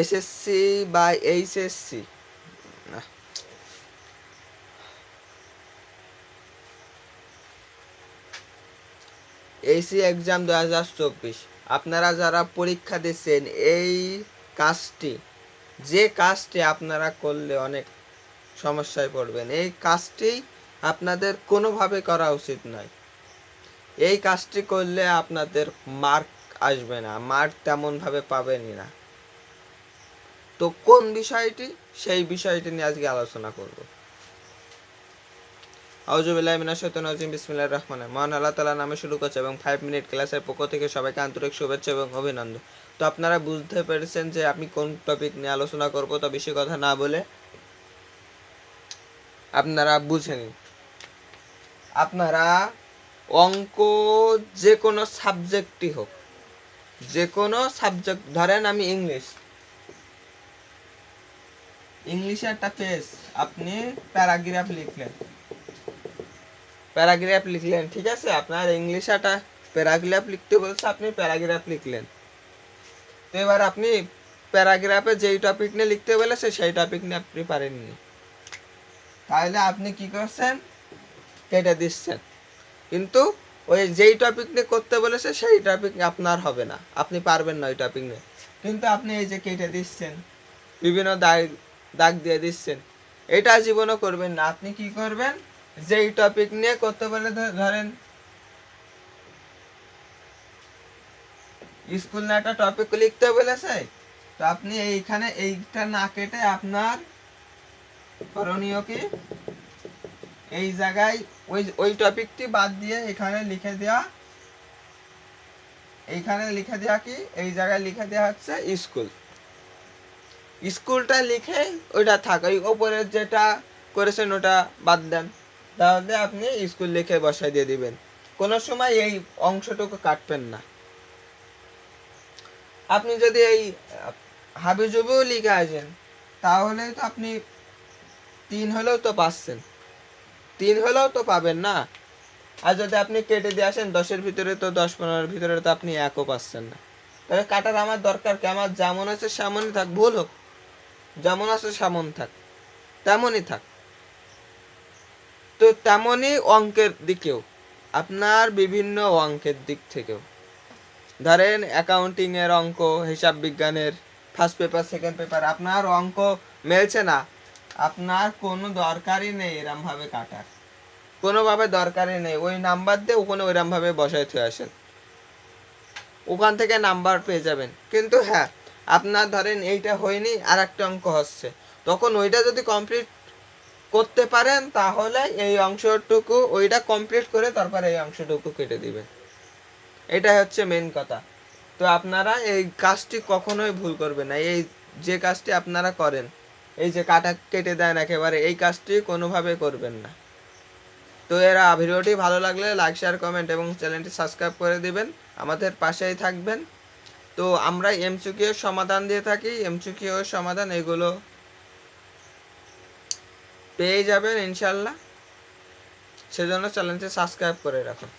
SSC বা HSC? Aisi exam দু হাজার চব্বিশ। আপনারা যারা পরীক্ষা দিচ্ছেন, এই কাজটি, যে কাজটি আপনারা করলে অনেক সমস্যায় পড়বেন, এই কাজটি আপনাদের কোনোভাবে করা উচিত নয়। এই কাজটি করলে আপনাদের মার্ক আসবে না মার্ক তেমনভাবে পাবেনই না। তো কোন বিষয়টি? সেই বিষয়টি নিয়ে আজকে আলোচনা করব। আউজুবিল্লাহ মিনাশ শাইতানির রাজিম, বিসমিল্লাহির রহমানির রহিম। মহান আল্লাহ তাআলার নামে শুরু করছে এবং ফাইভ মিনিট ক্লাসের পক্ষ থেকে সবাইকে আন্তরিক শুভেচ্ছা এবং অভিনন্দন। তো আপনারা বুঝতে পেরেছেন যে আমি কোন টপিক নিয়ে আলোচনা করব, তো বেশি কথা না বলে আপনারা বুঝে নিন। আপনারা অঙ্ক যে কোনো সাবজেক্টই হোক, যে কোনো সাবজেক্ট ধরেন আমি ইংলিশ ইংলিশে একটা পেজ আপনি প্যারাগ্রাফ লিখলেন। প্যারাগ্রাফ লিখলেন, ঠিক আছে? আপনার ইংলিশে একটা প্যারাগ্রাফ লিখতে বলছে, আপনি প্যারাগ্রাফ লিখলেন। তো এবার আপনি প্যারাগ্রাফে যেই টপিক নিয়ে লিখতে বলেছে, সেই টপিক নিয়ে আপনি পারেননি। তাহলে আপনি কি করছেন? কেটে দিচ্ছেন। কিন্তু ওই যেই টপিক নিয়ে করতে বলেছে, সেই টপিক আপনার হবে না। আপনি পারবেন না ওই টপিক নিয়ে। কিন্তু আপনি এই যে কেটে দিচ্ছেন, বিভিন্ন দাগ দাগ দিয়ে দিচ্ছেন। এটা জীবনও করবেন না। আপনি কি করবেন? যেই টপিক নিয়ে করতে বলে ধরেন স্কুল না একটা টপিক লিখতে বলেছে, তো আপনি এইখানে এইটা না কেটে আপনার করণীয় কি? এই জায়গায় ওই ওই টপিকটি বাদ দিয়ে এখানে লিখে দেওয়া এইখানে লিখে দেওয়া কি? এই জায়গায় লিখে দেওয়া হচ্ছে স্কুল স্কুলটা লিখে ওইটা থাক ওই ওপরের যেটা করেছেন ওটা বাদ দেন। তাহলে আপনি স্কুল লিখে বসাই দিয়ে দিবেন। কোনো সময় এই অংশটুকু কাটবেন না। আপনি যদি এই হাবিজুবেও লিখে আসেন, তাহলে তো আপনি তিন হলেও তো পাচ্ছেন। তিন হলেও তো পাবেন না। আর যদি আপনি কেটে দিয়ে আসেন, দশের ভিতরে তো দশ পনেরোর ভিতরে তো আপনি একও পাচ্ছেন না। তাহলে কাটার আমার দরকার কি? আমার যেমন আছে সেমনই থাক, ভুল হোক। যেমন আছে সেমন থাক, তেমনই থাক। তো তেমনই অঙ্কের দিকেও, আপনার বিভিন্ন অঙ্কের দিক থেকেও। ধরেন অ্যাকাউন্টিং এর অঙ্ক, হিসাব বিজ্ঞানের ফার্স্ট পেপার সেকেন্ড পেপার আপনার অঙ্ক মেলছে না। আপনার কোনো দরকারই নেই এরম ভাবে কাটার। কোনোভাবে দরকারই নেই, ওই নাম্বার দিয়ে ওখানে ওইরকম ভাবে বসায় থুয়ে আসেন। ওখান থেকে নাম্বার পেয়ে যাবেন। কিন্তু হ্যাঁ আপনার ধরেন এইটা হয়নি আর একটা অঙ্ক হচ্ছে। তখন ওইটা যদি কমপ্লিট করতে পারেন, তাহলে এই অংশটুকু, ওইটা কমপ্লিট করে তারপর এই অংশটুকু কেটে দিবেন। এটাই হচ্ছে মেন কথা। তো আপনারা এই কাজটি কখনোই ভুল করবেন না। এই যে কাজটি আপনারা করেন, এই যে কাটা কেটে দেন একেবারে, এই কাজটি কোনোভাবে করবেন না। তো এরা ভিডিওটি ভালো লাগলে লাইক শেয়ার কমেন্ট এবং চ্যানেলটি সাবস্ক্রাইব করে দিবেন। আমাদের পাশেই থাকবেন। তো আমরা এমসিকিউ সমাধান দিয়ে থাকি। এমসিকিউ সমাধান এগুলো পেয়ে যাবেন ইনশাল্লাহ। সেজন্য চ্যানেলটি সাবস্ক্রাইব করে রাখুন।